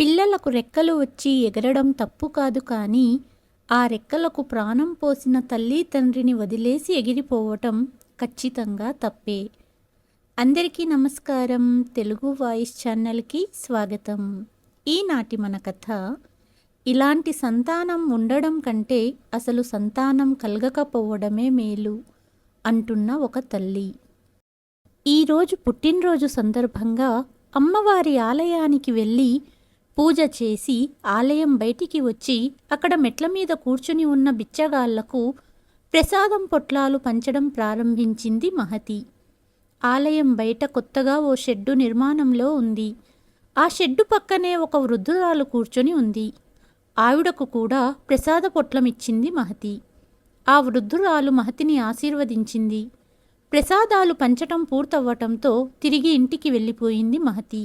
పిల్లలకు రెక్కలు వచ్చి ఎగరడం తప్పు కాదు కానీ ఆ రెక్కలకు ప్రాణం పోసిన తల్లి తండ్రిని వదిలేసి ఎగిరిపోవటం ఖచ్చితంగా తప్పే. అందరికీ నమస్కారం. తెలుగు వాయిస్ ఛానల్కి స్వాగతం. ఈనాటి మన కథ ఇలాంటి సంతానం ఉండడం కంటే అసలు సంతానం కలగకపోవడమే మేలు అంటున్న ఒక తల్లి. ఈరోజు పుట్టినరోజు సందర్భంగా అమ్మవారి ఆలయానికి వెళ్ళి పూజ చేసి ఆలయం బయటికి వచ్చి అక్కడ మెట్ల మీద కూర్చుని ఉన్న బిచ్చగాళ్ళకు ప్రసాదం పొట్లాలు పంచడం ప్రారంభించింది మహతి. ఆలయం బయట కొత్తగా ఓ షెడ్డు నిర్మాణంలో ఉంది. ఆ షెడ్డు పక్కనే ఒక వృద్ధురాలు కూర్చొని ఉంది. ఆవిడకు కూడా ప్రసాద పొట్లమిచ్చింది మహతి. ఆ వృద్ధురాలు మహతిని ఆశీర్వదించింది. ప్రసాదాలు పంచటం పూర్తవ్వటంతో తిరిగి ఇంటికి వెళ్ళిపోయింది మహతి.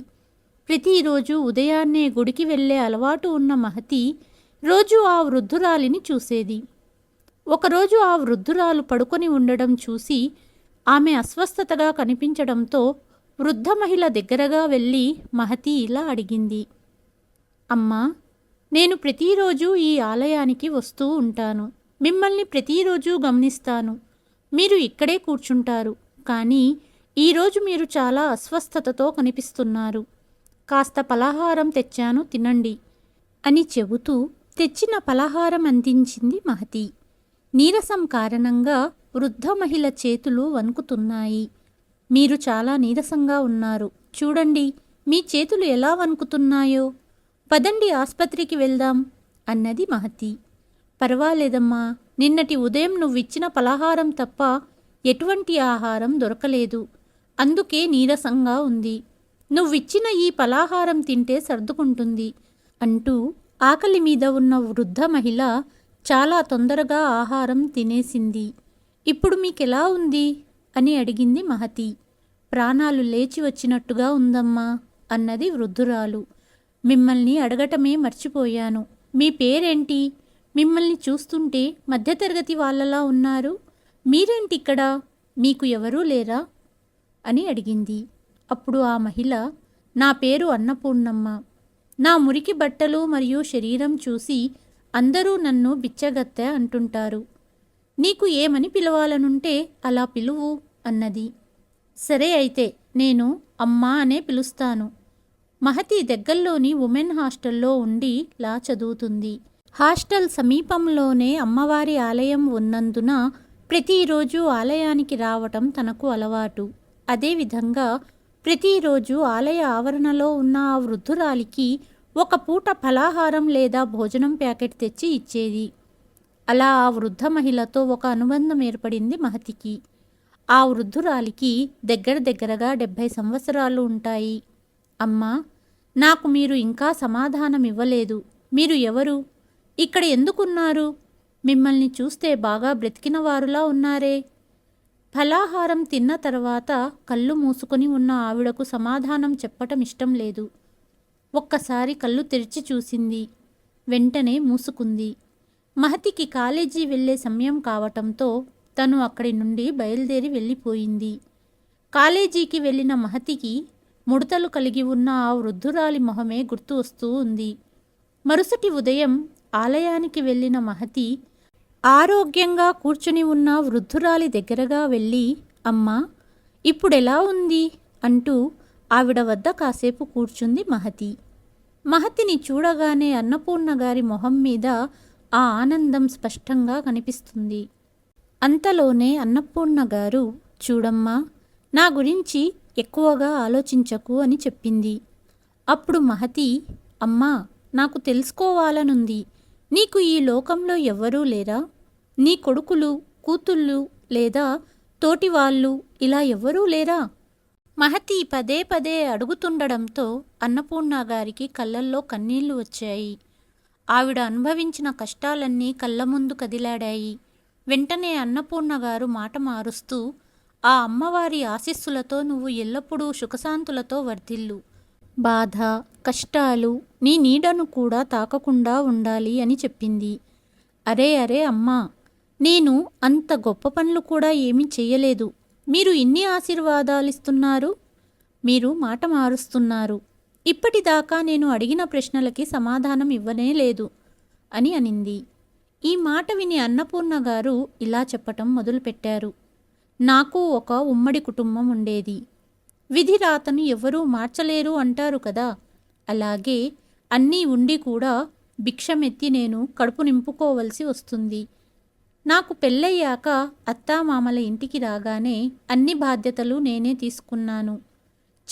ప్రతిరోజు ఉదయాన్నే గుడికి వెళ్ళే అలవాటు ఉన్న మహతి రోజు ఆ వృద్ధురాలిని చూసేది. ఒకరోజు ఆ వృద్ధురాలు పడుకొని ఉండడం చూసి ఆమె అస్వస్థతగా కనిపించడంతో వృద్ధ మహిళ దగ్గరగా వెళ్ళి మహతి ఇలా అడిగింది. అమ్మా నేను ప్రతిరోజు ఈ ఆలయానికి వస్తూ ఉంటాను. మిమ్మల్ని ప్రతిరోజు గమనిస్తాను. మీరు ఇక్కడే కూర్చుంటారు. కానీ ఈరోజు మీరు చాలా అస్వస్థతతో కనిపిస్తున్నారు. కాస్త పలహారం తెచ్చాను తినండి అని చెబుతూ తెచ్చిన పలహారం అందించింది మహతి. నీరసం కారణంగా వృద్ధ మహిళ చేతులు వణుకుతున్నాయి. మీరు చాలా నీరసంగా ఉన్నారు. చూడండి మీ చేతులు ఎలా వణుకుతున్నాయో. పదండి ఆస్పత్రికి వెళ్దాం అన్నది మహతి. పర్వాలేదమ్మా నిన్నటి ఉదయం నువ్విచ్చిన పలహారం తప్ప ఎటువంటి ఆహారం దొరకలేదు. అందుకే నీరసంగా ఉంది. నువ్విచ్చిన ఈ పలాహారం తింటే సర్దుకుంటుంది అంటూ ఆకలి మీద ఉన్న వృద్ధ మహిళ చాలా తొందరగా ఆహారం తినేసింది. ఇప్పుడు మీకెలా ఉంది? అని అడిగింది మహతి. ప్రాణాలు లేచి వచ్చినట్టుగా ఉందమ్మా అన్నది వృద్ధురాలు. మిమ్మల్ని అడగటమే మర్చిపోయాను. మీ పేరేంటి? మిమ్మల్ని చూస్తుంటే మధ్యతరగతి వాళ్ళలా ఉన్నారు. మీరేంటిక్కడ? మీకు ఎవరూ లేరా? అని అడిగింది. అప్పుడు ఆ మహిళ నా పేరు అన్నపూర్ణమ్మ. నా మురికి బట్టలు మరియు శరీరం చూసి అందరూ నన్ను బిచ్చగత్తె అంటుంటారు. నీకు ఏమని పిలవాలనుంటే అలా పిలువు అన్నది. సరే అయితే నేను అమ్మా అనే పిలుస్తాను. మహతి దగ్గరలోని ఉమెన్ హాస్టల్లో ఉండి లా చదువుతుంది. హాస్టల్ సమీపంలోనే అమ్మవారి ఆలయం ఉన్నందున ప్రతిరోజు ఆలయానికి రావటం తనకు అలవాటు. అదేవిధంగా ప్రతిరోజు ఆలయ ఆవరణలో ఉన్న ఆ వృద్ధురాలికి ఒక పూట ఫలాహారం లేదా భోజనం ప్యాకెట్ తెచ్చి ఇచ్చేది. అలా ఆ వృద్ధ మహిళతో ఒక అనుబంధం ఏర్పడింది మహతికి. ఆ వృద్ధురాలికి దగ్గర దగ్గరగా డెబ్భై సంవత్సరాలు ఉంటాయి. అమ్మా నాకు మీరు ఇంకా సమాధానం ఇవ్వలేదు. మీరు ఎవరు? ఇక్కడ ఎందుకున్నారు? మిమ్మల్ని చూస్తే బాగా బ్రతికిన వారులా ఉన్నారే. ఫలాహారం తిన్న తర్వాత కళ్ళు మూసుకొని ఉన్న ఆవిడకు సమాధానం చెప్పటం ఇష్టం లేదు. ఒక్కసారి కళ్ళు తెరిచి చూసింది. వెంటనే మూసుకుంది. మహతికి కాలేజీ వెళ్ళే సమయం కావటంతో తను అక్కడి నుండి బయలుదేరి వెళ్ళిపోయింది. కాలేజీకి వెళ్ళిన మహతికి ముడతలు కలిగి ఉన్న ఆ వృద్ధురాలి మొహమే గుర్తు వస్తూ ఉంది. మరుసటి ఉదయం ఆలయానికి వెళ్ళిన మహతి ఆరోగ్యంగా కూర్చుని ఉన్న వృద్ధురాలి దగ్గరగా వెళ్ళి అమ్మా ఇప్పుడెలా ఉంది? అంటూ ఆవిడ వద్ద కాసేపు కూర్చుంది మహతి. మహతిని చూడగానే అన్నపూర్ణ గారి మొహం మీద ఆ ఆనందం స్పష్టంగా కనిపిస్తుంది. అంతలోనే అన్నపూర్ణ గారు చూడమ్మా నా గురించి ఎక్కువగా ఆలోచించకు అని చెప్పింది. అప్పుడు మహతి అమ్మా నాకు తెలుసుకోవాలనుంది. నీకు ఈ లోకంలో ఎవ్వరూ లేరా? నీ కొడుకులు కూతుళ్ళు లేదా తోటివాళ్ళు ఇలా ఎవ్వరూ లేరా? మహతి పదే పదే అడుగుతుండడంతో అన్నపూర్ణ గారికి కళ్ళల్లో కన్నీళ్ళు వచ్చాయి. ఆవిడ అనుభవించిన కష్టాలన్నీ కళ్ళ ముందు కదిలాడాయి. వెంటనే అన్నపూర్ణ గారు మాట మారుస్తూ ఆ అమ్మవారి ఆశీస్సులతో నువ్వు ఎల్లప్పుడూ సుఖశాంతులతో వర్ధిల్లు. బాధ కష్టాలు నీ నీడను కూడా తాకకుండా ఉండాలి అని చెప్పింది. అరే అరే అమ్మా నేను అంత గొప్ప పనులు కూడా ఏమీ చేయలేదు మీరు ఇన్ని ఆశీర్వాదాలిస్తున్నారు మీరు మాట మారుస్తున్నారు. ఇప్పటిదాకా నేను అడిగిన ప్రశ్నలకి సమాధానం ఇవ్వనే లేదు అని అనింది. ఈ మాట విని అన్నపూర్ణ గారు ఇలా చెప్పటం మొదలుపెట్టారు. నాకు ఒక ఉమ్మడి కుటుంబం ఉండేది. విధి రాతను ఎవరూ మార్చలేరు అంటారు కదా? అలాగే అన్నీ ఉండి కూడా భిక్షమెత్తి నేను కడుపు నింపుకోవలసి వస్తుంది. నాకు పెళ్ళయ్యాక అత్తామామల ఇంటికి రాగానే అన్ని బాధ్యతలు నేనే తీసుకున్నాను.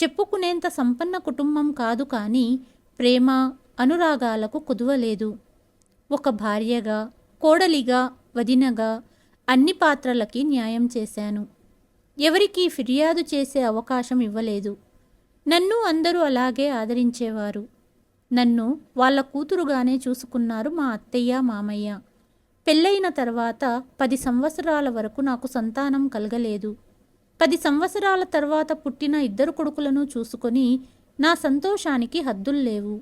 చెప్పుకునేంత సంపన్న కుటుంబం కాదు కానీ ప్రేమ అనురాగాలకు కుదువలేదు. ఒక భార్యగా కోడలిగా వదినగా అన్ని పాత్రలకి న్యాయం చేశాను. ఎవరికీ ఫిర్యాదు చేసే అవకాశం ఇవ్వలేదు. నన్ను అందరూ అలాగే ఆదరించేవారు. నన్ను వాళ్ళ కూతురుగానే చూసుకున్నారు మా అత్తయ్య మామయ్య. పెళ్ళైన తర్వాత పది సంవత్సరాల వరకు నాకు సంతానం కలగలేదు. పది సంవత్సరాల తర్వాత పుట్టిన ఇద్దరు కొడుకులను చూసుకొని నా సంతోషానికి హద్దులు లేవు.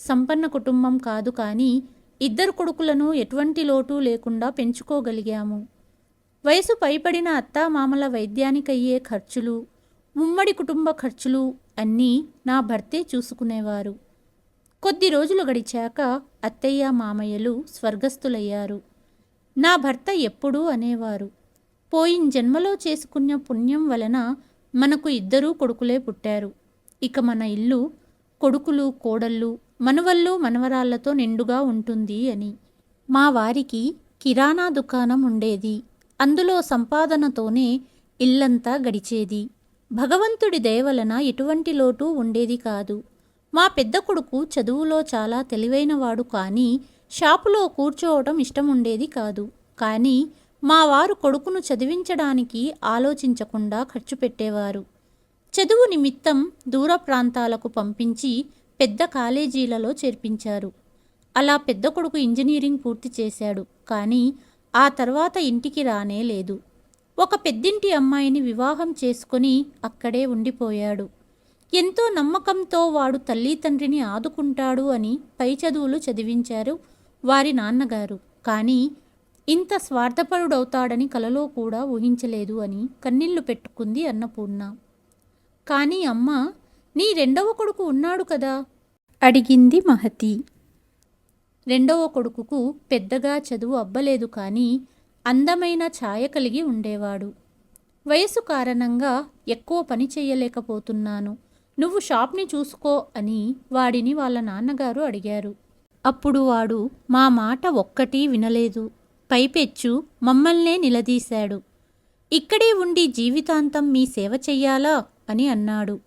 సంపన్న కుటుంబం కాదు కానీ ఇద్దరు కొడుకులను ఎటువంటి లోటు లేకుండా పెంచుకోగలిగాము. వయసు పైపడిన అత్తామామల వైద్యానికయ్యే ఖర్చులు ఉమ్మడి కుటుంబ ఖర్చులు అన్నీ నా భర్తే చూసుకునేవారు. కొద్ది రోజులు గడిచాక అత్తయ్య మామయ్యలు స్వర్గస్థులయ్యారు. నా భర్త ఎప్పుడూ అనేవారు. పోయిన జన్మలో చేసుకున్న పుణ్యం వలన మనకు ఇద్దరూ కొడుకులే పుట్టారు. ఇక మన ఇల్లు కొడుకులు కోడళ్ళు మనవళ్ళు మనవరాళ్ళతో నిండుగా ఉంటుంది అని. మా వారికి కిరాణా దుకాణం ఉండేది. అందులో సంపాదనతోనే ఇల్లంతా గడిచేది. భగవంతుడి దయవలన ఎటువంటి లోటు ఉండేది కాదు. మా పెద్ద కొడుకు చదువులో చాలా తెలివైనవాడు కానీ షాపులో కూర్చోవటం ఇష్టం ఉండేది కాదు. కానీ మా వారు కొడుకును చదివించడానికి ఆలోచించకుండా ఖర్చు పెట్టేవారు. చదువు నిమిత్తం దూర ప్రాంతాలకు పంపించి పెద్ద కాలేజీలలో చేర్పించారు. అలా పెద్ద కొడుకు ఇంజనీరింగ్ పూర్తి చేశాడు. కానీ ఆ తర్వాత ఇంటికి రానే లేదు. ఒక పెద్దింటి అమ్మాయిని వివాహం చేసుకొని అక్కడే ఉండిపోయాడు. ఎంతో నమ్మకంతో వాడు తల్లి తండ్రిని ఆదుకుంటాడు అని పై చదువులు చదివించారు. వారి నాన్నగారు. కానీ ఇంత స్వార్థపరుడవుతాడని కలలో కూడా ఊహించలేదు అని కన్నీళ్ళు పెట్టుకుంది అన్నపూర్ణ. కానీ అమ్మ నీ రెండవ కొడుకు ఉన్నాడు కదా? అడిగింది మహతి. రెండవ కొడుకుకు పెద్దగా చదువు అబ్బలేదు కానీ అందమైన ఛాయ కలిగి ఉండేవాడు. వయసు కారణంగా ఎక్కువ పని చేయలేకపోతున్నాను. నువ్వు షాప్ని చూసుకో అని వాడిని వాళ్ళ నాన్నగారు అడిగారు. అప్పుడు వాడు మా మాట ఒక్కటీ వినలేదు. పైపెచ్చు మమ్మల్నే నిలదీశాడు. ఇక్కడే ఉండి జీవితాంతం మీ సేవ చెయ్యాలా? అని అన్నాడు.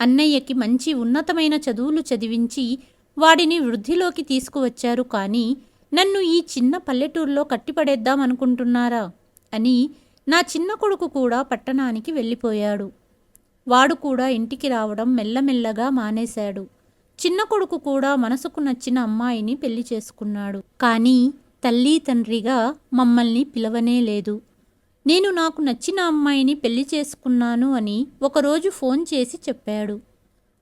అన్నయ్యకి మంచి ఉన్నతమైన చదువులు చదివించి వాడిని వృద్ధిలోకి తీసుకువచ్చారు కానీ నన్ను ఈ చిన్న పల్లెటూరులో కట్టిపడేద్దామనుకుంటున్నారా అని నా చిన్న కొడుకు కూడా పట్టణానికి వెళ్ళిపోయాడు. వాడు కూడా ఇంటికి రావడం మెల్లమెల్లగా మానేశాడు. చిన్న కొడుకు కూడా మనసుకు నచ్చిన అమ్మాయిని పెళ్ళి చేసుకున్నాడు. కానీ తల్లి తండ్రిగా మమ్మల్ని పిలవనే లేదు. నేను నాకు నచ్చిన అమ్మాయిని పెళ్ళి చేసుకున్నాను అని ఒకరోజు ఫోన్ చేసి చెప్పాడు.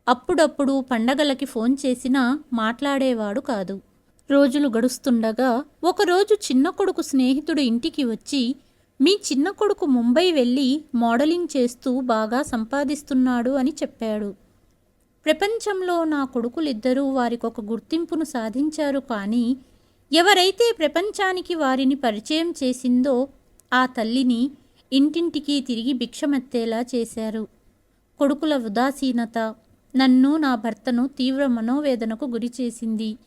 అప్పుడప్పుడు పండగలకి ఫోన్ చేసినా మాట్లాడేవాడు కాదు. రోజులు గడుస్తుండగా ఒకరోజు చిన్న కొడుకు స్నేహితుడు ఇంటికి వచ్చి మీ చిన్న కొడుకు ముంబై వెళ్ళి మోడలింగ్ చేస్తూ బాగా సంపాదిస్తున్నాడు అని చెప్పాడు. ప్రపంచంలో నా కొడుకులిద్దరూ వారికొక గుర్తింపును సాధించారు కానీ ఎవరైతే ప్రపంచానికి వారిని పరిచయం చేసిందో ఆ తల్లిని ఇంటింటికి తిరిగి భిక్షమెత్తేలా చేశారు. కొడుకుల ఉదాసీనత నన్ను నా భర్తను తీవ్ర మనోవేదనకు గురి చేసింది.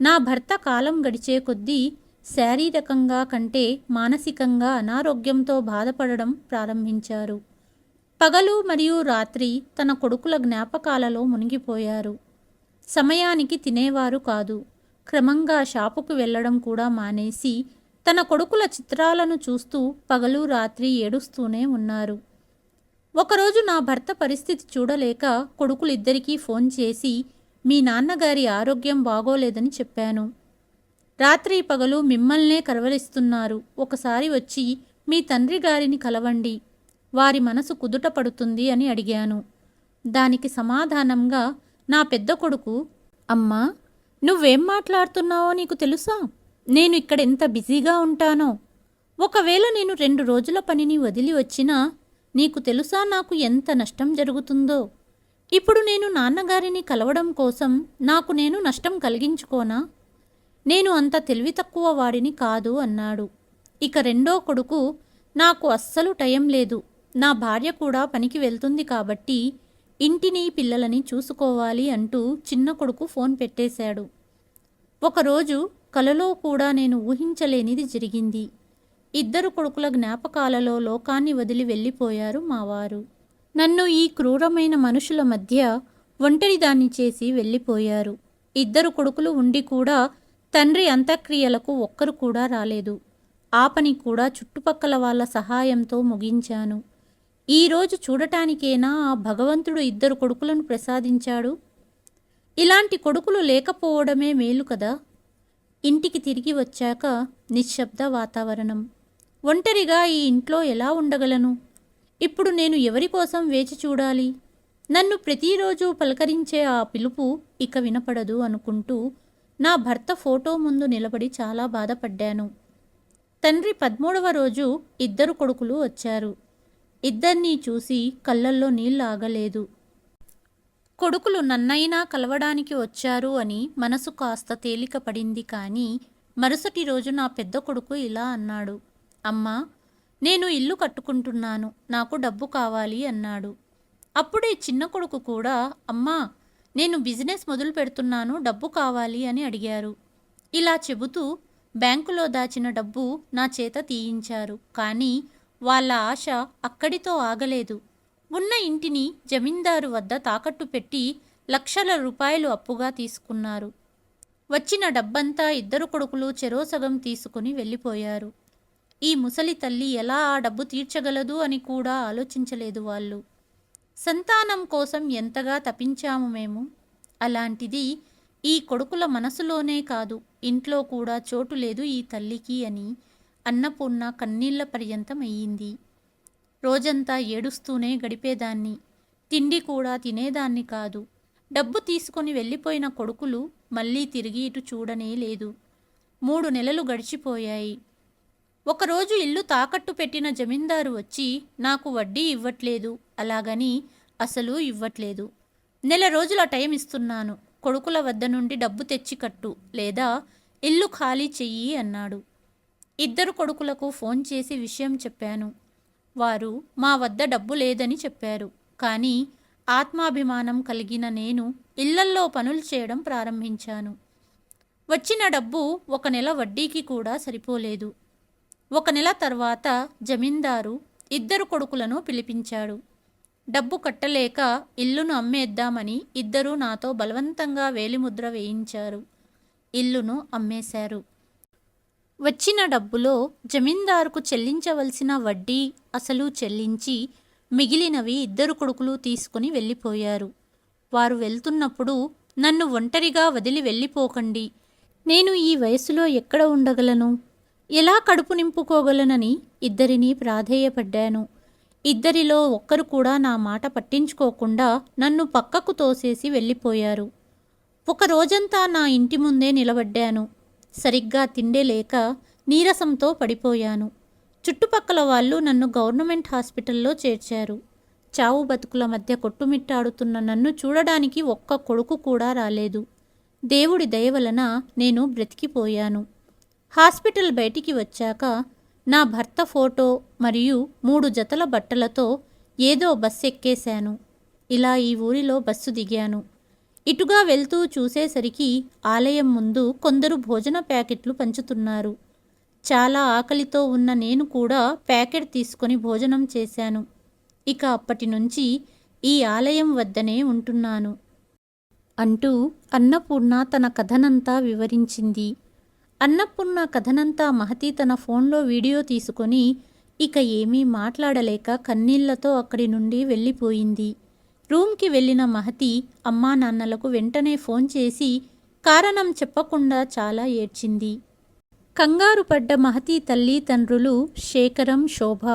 నా భర్త కాలం గడిచే కొద్దీ శారీరకంగా కంటే మానసికంగా అనారోగ్యంతో బాధపడడం ప్రారంభించారు. పగలు మరియు రాత్రి తన కొడుకుల జ్ఞాపకాలలో మునిగిపోయారు. సమయానికి తినేవారు కాదు. క్రమంగా షాపుకు వెళ్ళడం కూడా మానేసి తన కొడుకుల చిత్రాలను చూస్తూ పగలు రాత్రి ఏడుస్తూనే ఉన్నారు. ఒకరోజు నా భర్త పరిస్థితి చూడలేక కొడుకులిద్దరికీ ఫోన్ చేసి మీ నాన్నగారి ఆరోగ్యం బాగోలేదని చెప్పాను. రాత్రి పగలు మిమ్మల్నే కరవలిస్తున్నారు ఒకసారి వచ్చి మీ తండ్రి గారిని కలవండి. వారి మనసు కుదుట పడుతుంది అని అడిగాను. దానికి సమాధానంగా నా పెద్ద కొడుకు అమ్మా నువ్వేం మాట్లాడుతున్నావో నీకు తెలుసా? నేను ఇక్కడ ఎంత బిజీగా ఉంటానో? ఒకవేళ నేను రెండు రోజుల పనిని వదిలి వచ్చినా నీకు తెలుసా నాకు ఎంత నష్టం జరుగుతుందో? ఇప్పుడు నేను నాన్నగారిని కలవడం కోసం నాకు నేను నష్టం కలిగించుకోనా? నేను అంత తెలివి తక్కువ వాడిని కాదు అన్నాడు. ఇక రెండో కొడుకు నాకు అస్సలు టైం లేదు. నా భార్య కూడా పనికి వెళ్తుంది కాబట్టి ఇంటిని పిల్లలని చూసుకోవాలి అంటూ చిన్న కొడుకు ఫోన్ పెట్టేశాడు. ఒకరోజు కలలో కూడా నేను ఊహించలేనిది జరిగింది. ఇద్దరు కొడుకుల జ్ఞాపకాలలో లోకాన్ని వదిలి వెళ్ళిపోయారు మావారు నన్ను ఈ క్రూరమైన మనుషుల మధ్య ఒంటరిదాన్ని చేసి వెళ్ళిపోయారు. ఇద్దరు కొడుకులు ఉండి కూడా తండ్రి అంత్యక్రియలకు ఒక్కరు కూడా రాలేదు. ఆ పని కూడా చుట్టుపక్కల వాళ్ళ సహాయంతో ముగించాను. ఈరోజు చూడటానికేనా ఆ భగవంతుడు ఇద్దరు కొడుకులను ప్రసాదించాడు? ఇలాంటి కొడుకులు లేకపోవడమే మేలు కదా? ఇంటికి తిరిగి వచ్చాక నిశ్శబ్ద వాతావరణం. ఒంటరిగా ఈ ఇంట్లో ఎలా ఉండగలను? ఇప్పుడు నేను ఎవరి కోసం వేచి చూడాలి? నన్ను ప్రతిరోజు పలకరించే ఆ పిలుపు ఇక వినపడదు అనుకుంటూ నా భర్త ఫోటో ముందు నిలబడి చాలా బాధపడ్డాను. తండ్రి పదమూడవ రోజు ఇద్దరు కొడుకులు వచ్చారు. ఇద్దరినీ చూసి కళ్ళల్లో నీళ్ళాగలేదు కొడుకులు నన్నైనా కలవడానికి వచ్చారు అని మనసు కాస్త తేలిక పడింది కానీ మరుసటి రోజు నా పెద్ద కొడుకు ఇలా అన్నాడు. అమ్మా నేను ఇల్లు కట్టుకుంటున్నాను నాకు డబ్బు కావాలి అన్నాడు. అప్పుడే చిన్న కొడుకు కూడా అమ్మా నేను బిజినెస్ మొదలు పెడుతున్నాను డబ్బు కావాలి అని అడిగారు. ఇలా చెబుతూ బ్యాంకులో దాచిన డబ్బు నా చేత తీయించారు. కానీ వాళ్ళ ఆశ అక్కడితో ఆగలేదు. ఉన్న ఇంటిని జమీందారు వద్ద తాకట్టు పెట్టి లక్షల రూపాయలు అప్పుగా తీసుకున్నారు. వచ్చిన డబ్బంతా ఇద్దరు కొడుకులు చెరోసగం తీసుకుని వెళ్ళిపోయారు. ఈ ముసలి తల్లి ఎలా ఆ డబ్బు తీర్చగలదు అని కూడా ఆలోచించలేదు వాళ్ళు. సంతానం కోసం ఎంతగా తపించాము మేము? అలాంటిది ఈ కొడుకుల మనసులోనే కాదు ఇంట్లో కూడా చోటు లేదు ఈ తల్లికి అని అన్నపూర్ణ కన్నీళ్ళ పర్యంతం అయ్యింది రోజంతా ఏడుస్తూనే గడిపేదాన్ని. తిండి కూడా తినేదాన్ని కాదు. డబ్బు తీసుకొని వెళ్ళిపోయిన కొడుకులు మళ్ళీ తిరిగి ఇటు చూడనే లేదు. మూడు నెలలు గడిచిపోయాయి. ఒకరోజు ఇల్లు తాకట్టు పెట్టిన జమీందారు వచ్చి నాకు వడ్డీ ఇవ్వట్లేదు. అలాగని అసలు ఇవ్వట్లేదు. నెల రోజుల టైం ఇస్తున్నాను. కొడుకుల వద్ద నుండి డబ్బు తెచ్చి కట్టు లేదా ఇల్లు ఖాళీ చెయ్యి అన్నాడు. ఇద్దరు కొడుకులకు ఫోన్ చేసి విషయం చెప్పాను. వారు మా వద్ద డబ్బు లేదని చెప్పారు. కానీ ఆత్మాభిమానం కలిగిన నేను ఇళ్ళల్లో పనులు చేయడం ప్రారంభించాను. వచ్చిన డబ్బు ఒక నెల వడ్డీకి కూడా సరిపోలేదు. ఒక నెల తర్వాత జమీందారు ఇద్దరు కొడుకులను పిలిపించాడు. డబ్బు కట్టలేక ఇల్లును అమ్మేద్దామని ఇద్దరూ నాతో బలవంతంగా వేలిముద్ర వేయించారు. ఇల్లును అమ్మేశారు. వచ్చిన డబ్బులో జమీందారుకు చెల్లించవలసిన వడ్డీ అసలు చెల్లించి మిగిలినవి ఇద్దరు కొడుకులు తీసుకుని వెళ్ళిపోయారు. వారు వెళ్తున్నప్పుడు నన్ను ఒంటరిగా వదిలి వెళ్ళిపోకండి. నేను ఈ వయసులో ఎక్కడ ఉండగలను? ఎలా కడుపు నింపుకోగలనని ఇద్దరినీ ప్రాధేయపడ్డాను. ఇద్దరిలో ఒక్కరు కూడా నా మాట పట్టించుకోకుండా నన్ను పక్కకు తోసేసి వెళ్ళిపోయారు. ఒక రోజంతా నా ఇంటి ముందే నిలబడ్డాను. సరిగ్గా తిండే లేక నీరసంతో పడిపోయాను. చుట్టుపక్కల వాళ్ళు నన్ను గవర్నమెంట్ హాస్పిటల్లో చేర్చారు. చావు బతుకుల మధ్య కొట్టుమిట్టాడుతున్న నన్ను చూడడానికి ఒక్క కొడుకు కూడా రాలేదు. దేవుడి దయ వలన నేను బ్రతికిపోయాను. హాస్పిటల్ బయటికి వచ్చాక నా భర్త ఫోటో మరియు మూడు జతల బట్టలతో ఏదో బస్సు ఎక్కేశాను. ఇలా ఈ ఊరిలో బస్సు దిగాను. ఇటుగా వెళ్తూ చూసేసరికి ఆలయం ముందు కొందరు భోజన ప్యాకెట్లు పంచుతున్నారు. చాలా ఆకలితో ఉన్న నేను కూడా ప్యాకెట్ తీసుకొని భోజనం చేశాను. ఇక అప్పటి నుంచి ఈ ఆలయం వద్దనే ఉంటున్నాను. అంటూ అన్నపూర్ణ తన కథనంతా వివరించింది. అన్నపూర్ణ కథనంతా మహతి తన ఫోన్లో వీడియో తీసుకొని ఇక ఏమీ మాట్లాడలేక కన్నీళ్ళతో అక్కడి నుండి వెళ్ళిపోయింది. రూమ్కి వెళ్ళిన మహతి అమ్మా నాన్నలకు వెంటనే ఫోన్ చేసి కారణం చెప్పకుండా చాలా ఏడ్చింది. కంగారు పడ్డ మహతి తల్లి తండ్రులు శేఖరం శోభ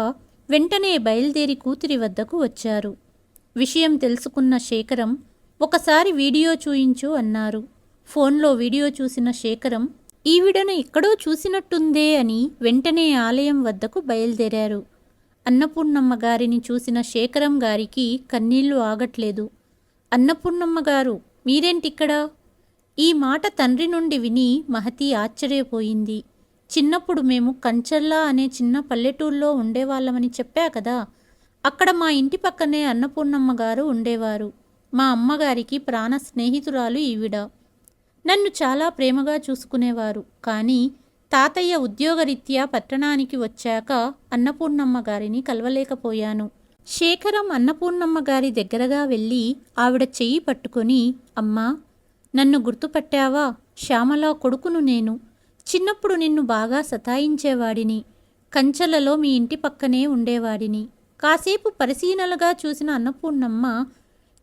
వెంటనే బయలుదేరి కూతురి వద్దకు వచ్చారు. విషయం తెలుసుకున్న శేఖరం ఒకసారి వీడియో చూయించు అన్నారు. ఫోన్లో వీడియో చూసిన శేఖరం ఈవిడను ఎక్కడో చూసినట్టుందే అని వెంటనే ఆలయం వద్దకు బయలుదేరారు. అన్నపూర్ణమ్మ గారిని చూసిన శేఖరం గారికి కన్నీళ్ళు ఆగట్లేదు. అన్నపూర్ణమ్మ గారు మీరేంటిక్కడ? ఈ మాట తండ్రి నుండి విని మహతి ఆశ్చర్యపోయింది. చిన్నప్పుడు మేము కంచర్లా అనే చిన్న పల్లెటూరులో ఉండేవాళ్ళమని చెప్పా కదా. అక్కడ మా ఇంటి పక్కనే అన్నపూర్ణమ్మ గారు ఉండేవారు. మా అమ్మగారికి ప్రాణ స్నేహితురాలు ఈవిడ. నన్ను చాలా ప్రేమగా చూసుకునేవారు. కానీ తాతయ్య ఉద్యోగరీత్యా పట్టణానికి వచ్చాక అన్నపూర్ణమ్మ గారిని కలవలేకపోయాను. శేఖరం అన్నపూర్ణమ్మ గారి దగ్గరగా వెళ్ళి ఆవిడ చెయ్యి పట్టుకొని అమ్మా నన్ను గుర్తుపట్టావా? శ్యామల కొడుకును నేను. చిన్నప్పుడు నిన్ను బాగా సతాయించేవాడిని. కంచెలలో మీ ఇంటి పక్కనే ఉండేవాడిని. కాసేపు పరిశీలనలుగా చూసిన అన్నపూర్ణమ్మ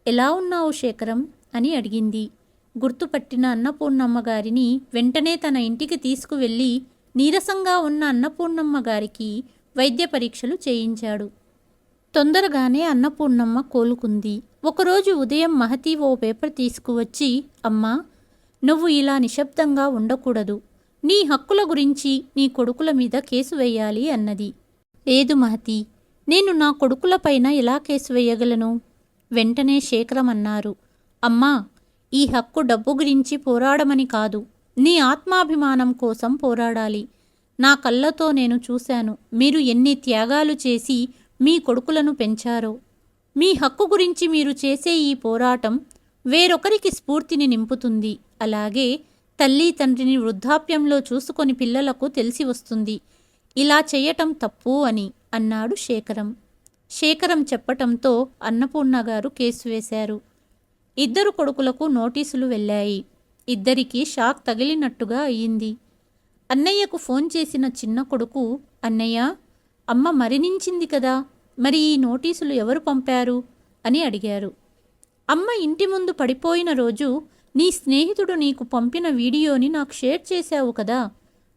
ఎలా ఉన్నావు శేఖరం? అని అడిగింది. గుర్తుపట్టిన అన్నపూర్ణమ్మ గారిని వెంటనే తన ఇంటికి తీసుకువెళ్ళి నీరసంగా ఉన్న అన్నపూర్ణమ్మ గారికి వైద్య పరీక్షలు చేయించాడు. తొందరగానే అన్నపూర్ణమ్మ కోలుకుంది. ఒకరోజు ఉదయం మహతి ఓ పేపర్ తీసుకువచ్చి అమ్మా నువ్వు ఇలా నిశ్శబ్దంగా ఉండకూడదు. నీ హక్కుల గురించి నీ కొడుకుల మీద కేసు వేయాలి అన్నది. లేదు మహతి నేను నా కొడుకులపైన ఎలా కేసు వేయగలను? వెంటనే శేఖరం అన్నారు అమ్మా ఈ హక్కు డబ్బు గురించి పోరాడమని కాదు నీ ఆత్మాభిమానం కోసం పోరాడాలి. నా కళ్ళతో నేను చూశాను మీరు ఎన్ని త్యాగాలు చేసి మీ కొడుకులను పెంచారో. మీ హక్కు గురించి మీరు చేసే ఈ పోరాటం వేరొకరికి స్ఫూర్తిని నింపుతుంది. అలాగే తల్లి తండ్రిని వృద్ధాప్యంలో చూసుకొని పిల్లలకు తెలిసి వస్తుంది. ఇలా చేయటం తప్పు అని అన్నాడు శేఖరం. శేఖరం చెప్పటంతో అన్నపూర్ణ గారు కేసు వేశారు. ఇద్దరు కొడుకులకు నోటీసులు వెళ్ళాయి. ఇద్దరికీ షాక్ తగిలినట్టుగా అయ్యింది. అన్నయ్యకు ఫోన్ చేసిన చిన్న కొడుకు అన్నయ్య అమ్మ మరణించింది కదా మరి ఈ నోటీసులు ఎవరు పంపారు? అని అడిగారు. అమ్మ ఇంటి ముందు పడిపోయిన రోజు నీ స్నేహితుడు నీకు పంపిన వీడియోని నాకు షేర్ చేశావు కదా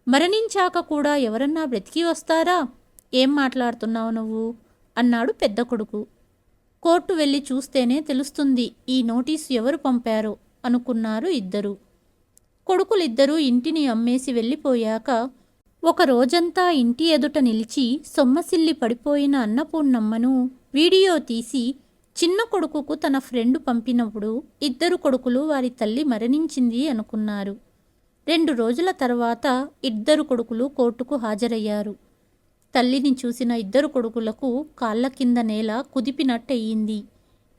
మరణించాక కూడా ఎవరన్నా బ్రతికి వస్తారా? ఏం మాట్లాడుతున్నావు నువ్వు? అన్నాడు పెద్ద కొడుకు. కోర్టు వెళ్ళి చూస్తేనే తెలుస్తుంది ఈ నోటీసు ఎవరు పంపారో అనుకున్నారు ఇద్దరు. కొడుకులిద్దరూ ఇంటిని అమ్మేసి వెళ్ళిపోయాక ఒక రోజంతా ఇంటి ఎదుట నిలిచి సొమ్మసిల్లి పడిపోయిన అన్నపూర్ణమ్మను వీడియో తీసి చిన్న కొడుకుకు తన ఫ్రెండ్ పంపినప్పుడు ఇద్దరు కొడుకులు వారి తల్లి మరణించింది అనుకున్నారు. రెండు రోజుల తర్వాత ఇద్దరు కొడుకులు కోర్టుకు హాజరయ్యారు. తల్లిని చూసిన ఇద్దరు కొడుకులకు కాళ్ళ కింద నేల కుదిపినట్టయింది.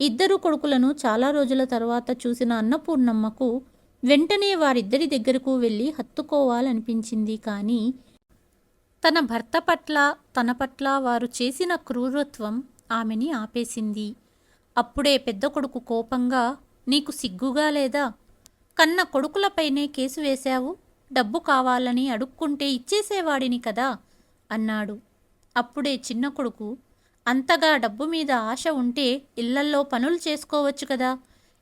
ఇద్దరు కొడుకులను చాలా రోజుల తర్వాత చూసిన అన్నపూర్ణమ్మకు వెంటనే వారిద్దరి దగ్గరకు వెళ్ళి హత్తుకోవాలనిపించింది. కానీ తన భర్త పట్ల తన పట్ల వారు చేసిన క్రూరత్వం ఆమెని ఆపేసింది. అప్పుడే పెద్ద కొడుకు కోపంగా నీకు సిగ్గుగా లేదా? కన్న కొడుకులపైనే కేసు వేశావు? డబ్బు కావాలని అడుక్కుంటే ఇచ్చేసేవాడిని కదా? అన్నాడు. అప్పుడే చిన్న కొడుకు అంతగా డబ్బు మీద ఆశ ఉంటే ఇళ్ళల్లో పనులు చేసుకోవచ్చు కదా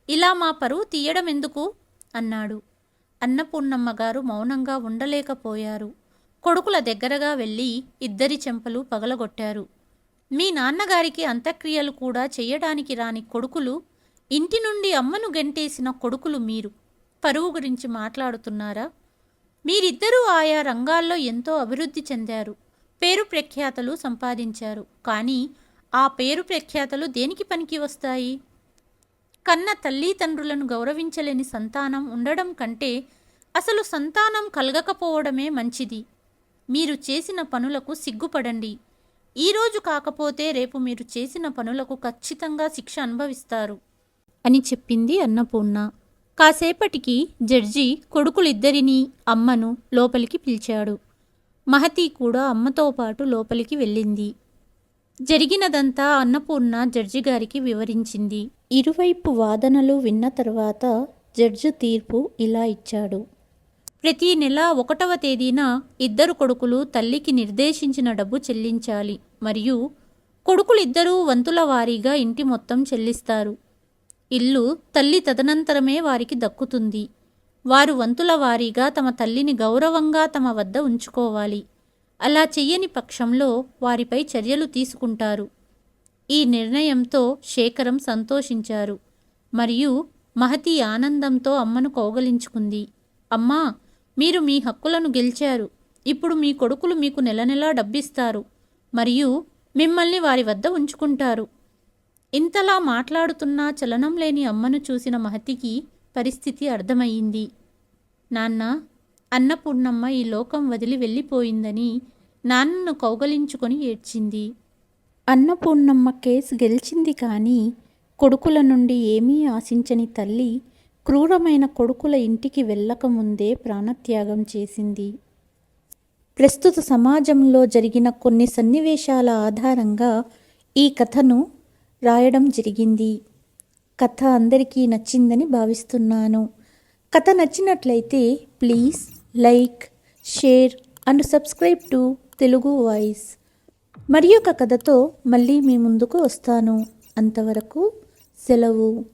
ఇలా మా పరువు తీయడం ఎందుకు? అన్నాడు. అన్నపూర్ణమ్మ గారు మౌనంగా ఉండలేకపోయారు. కొడుకుల దగ్గరగా వెళ్ళి ఇద్దరి చెంపలు పగలగొట్టారు. మీ నాన్నగారికి అంత్యక్రియలు కూడా చేయడానికి రాని కొడుకులు ఇంటి నుండి అమ్మను గెంటేసిన కొడుకులు మీరు. పరువు గురించి మాట్లాడుతున్నారా? మీరిద్దరూ ఆయా రంగాల్లో ఎంతో అభివృద్ధి చెందారు. పేరు ప్రఖ్యాతలు సంపాదించారు. కానీ ఆ పేరు ప్రఖ్యాతలు దేనికి పనికి వస్తాయి? కన్న తల్లిదండ్రులను గౌరవించలేని సంతానం ఉండడం కంటే అసలు సంతానం కలగకపోవడమే మంచిది. మీరు చేసిన పనులకు సిగ్గుపడండి. ఈరోజు కాకపోతే రేపు మీరు చేసిన పనులకు ఖచ్చితంగా శిక్ష అనుభవిస్తారు అని చెప్పింది అన్నపూర్ణ. కాసేపటికి జడ్జి కొడుకులిద్దరినీ అమ్మను లోపలికి పిలిచాడు. మహతి కూడా అమ్మతో పాటు లోపలికి వెళ్ళింది. జరిగినదంతా అన్నపూర్ణ జడ్జి గారికి వివరించింది. ఇరువైపు వాదనలు విన్న తర్వాత జడ్జి తీర్పు ఇలా ఇచ్చాడు. ప్రతి నెల ఒకటవ తేదీన ఇద్దరు కొడుకులు తల్లికి నిర్దేశించిన డబ్బు చెల్లించాలి మరియు కొడుకులిద్దరూ వంతుల వారీగా ఇంటి మొత్తం చెల్లిస్తారు. ఇల్లు తల్లి తదనంతరమే వారికి దక్కుతుంది. వారు వంతుల వారీగా తమ తల్లిని గౌరవంగా తమ వద్ద ఉంచుకోవాలి. అలా చెయ్యని పక్షంలో వారిపై చర్యలు తీసుకుంటారు. ఈ నిర్ణయంతో శేఖరం సంతోషించారు. మరియు మహతి ఆనందంతో అమ్మను కౌగలించుకుంది. అమ్మా మీరు మీ హక్కులను గెలిచారు. ఇప్పుడు మీ కొడుకులు మీకు నెల నెలా డబ్బిస్తారు. మరియు మిమ్మల్ని వారి వద్ద ఉంచుకుంటారు. ఇంతలా మాట్లాడుతున్నా చలనం లేని అమ్మను చూసిన మహతికి పరిస్థితి అర్థమయ్యింది. నాన్న అన్నపూర్ణమ్మ ఈ లోకం వదిలి వెళ్ళిపోయిందని నాన్నను కౌగలించుకొని ఏడ్చింది. అన్నపూర్ణమ్మ కేసు గెలిచింది కానీ కొడుకుల నుండి ఏమీ ఆశించని తల్లి క్రూరమైన కొడుకుల ఇంటికి వెళ్ళకముందే ప్రాణత్యాగం చేసింది. ప్రస్తుత సమాజంలో జరిగిన కొన్ని సన్నివేశాల ఆధారంగా ఈ కథను రాయడం జరిగింది. కథ అందరికీ నచ్చిందని భావిస్తున్నాను. కథ నచ్చినట్లయితే please like share and subscribe to Telugu voice. మరి ఒక కథతో మళ్ళీ మీ ముందుకు వస్తాను. అంతవరకు సెలవు.